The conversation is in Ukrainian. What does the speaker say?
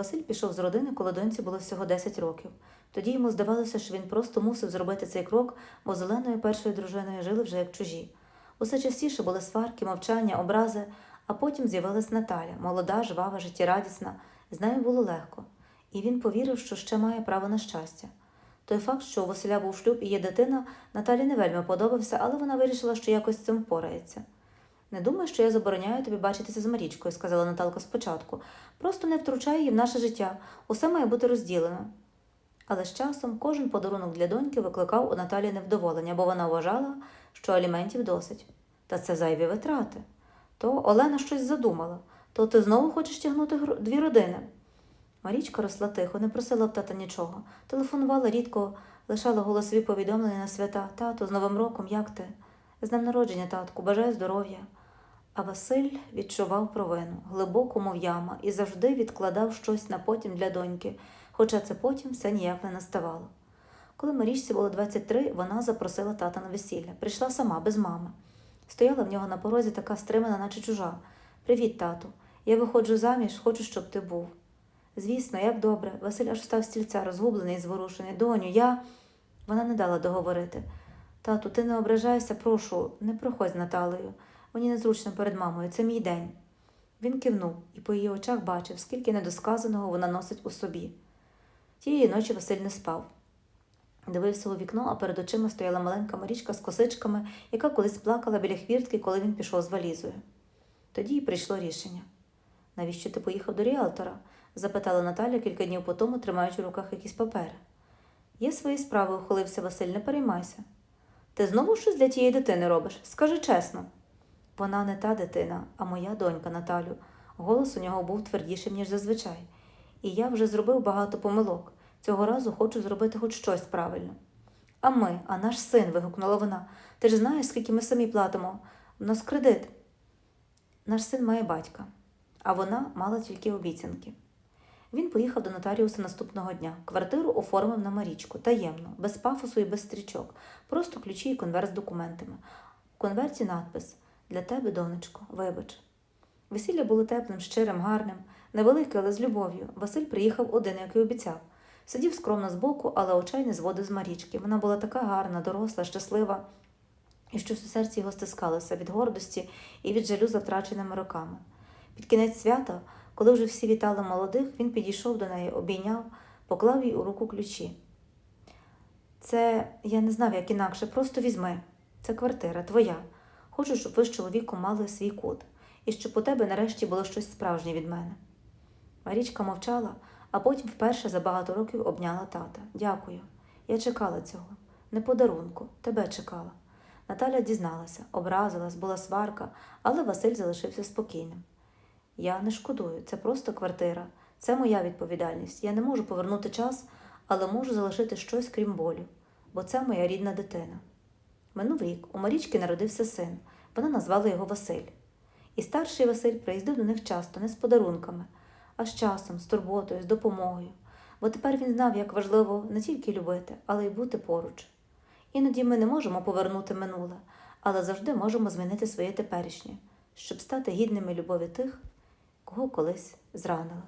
Василь пішов з родини, коли доньці було всього 10 років. Тоді йому здавалося, що він просто мусив зробити цей крок, бо з Оленою першою дружиною жили вже як чужі. Усе частіше були сварки, мовчання, образи, а потім з'явилась Наталя, молода, жвава, життєрадісна. З нею було легко, і він повірив, що ще має право на щастя. Той факт, що у Василя був шлюб і є дитина, Наталі не вельми подобався, але вона вирішила, що якось з цим впорається. Не думай, що я забороняю тобі бачитися з Марічкою, сказала Наталка спочатку. Просто не втручай її в наше життя. Усе має бути розділено. Але з часом кожен подарунок для доньки викликав у Наталі невдоволення, бо вона вважала, що аліментів досить. Та це зайві витрати. То Олена щось задумала, то ти знову хочеш тягнути дві родини. Марічка росла тихо, не просила в тата нічого. Телефонувала рідко, лишала голосові повідомлення на свята. Тато, з Новим роком, як ти? З днем народження, татку, бажаю здоров'я. А Василь відчував провину, глибоку, мов яма, і завжди відкладав щось на потім для доньки, хоча це потім все ніяк не наставало. Коли Марічці було 23, вона запросила тата на весілля. Прийшла сама, без мами. Стояла в нього на порозі така стримана, наче чужа. Привіт, тату. Я виходжу заміж, хочу, щоб ти був. Звісно, як добре. Василь аж встав з стільця, розгублений і зворушений. Доню, я. Вона не дала договорити. Тату, ти не ображайся, прошу, не проходь з Наталею. Мені незручно перед мамою, це мій день. Він кивнув і по її очах бачив, скільки недосказаного вона носить у собі. Тієї ночі Василь не спав. Дивився у вікно, а перед очима стояла маленька Марічка з косичками, яка колись плакала біля хвіртки, коли він пішов з валізою. Тоді й прийшло рішення. Навіщо ти поїхав до ріалтора? запитала Наталя кілька днів по тому, тримаючи в руках якісь папери. Є свої справи, ухилився Василь, не переймайся. Ти знову щось для тієї дитини робиш? Скажи чесно. Вона не та дитина, а моя донька Наталю. Голос у нього був твердішим, ніж зазвичай. І я вже зробив багато помилок. Цього разу хочу зробити хоч щось правильно. А ми, а наш син, вигукнула вона. Ти ж знаєш, скільки ми самі платимо? У нас кредит. Наш син має батька, а вона мала тільки обіцянки. Він поїхав до нотаріуса наступного дня. Квартиру оформив на Марічку, таємно, без пафосу і без стрічок, просто ключі і конверт з документами. У конверті надпис Для тебе, донечко, вибач. Весілля було теплим, щирим, гарним, невелике, але з любов'ю. Василь приїхав один, як і обіцяв. Сидів скромно збоку, але очей не зводив з Марічки. Вона була така гарна, доросла, щаслива, і щось у серці його стискалося від гордості і від жалю за втраченими роками. Під кінець свята, коли вже всі вітали молодих, він підійшов до неї, обійняв, поклав їй у руку ключі. Це я не знав, як інакше, просто візьми. Це квартира, твоя. Хочу, щоб ви з чоловіком мали свій кут, і щоб у тебе нарешті було щось справжнє від мене. Марічка мовчала, а потім вперше за багато років обняла тата. Дякую. Я чекала цього. Не подарунку, тебе чекала. Наталя дізналася, образилась, була сварка, але Василь залишився спокійним. Я не шкодую, це просто квартира, це моя відповідальність. Я не можу повернути час, але можу залишити щось крім болю, бо це моя рідна дитина. Минув рік у Марічки народився син. Вона назвала його Василь. І старший Василь приїздив до них часто, не з подарунками, а з часом, з турботою, з допомогою. Бо тепер він знав, як важливо не тільки любити, але й бути поруч. Іноді ми не можемо повернути минуле, але завжди можемо змінити своє теперішнє, щоб стати гідними любові тих, кого колись зранили.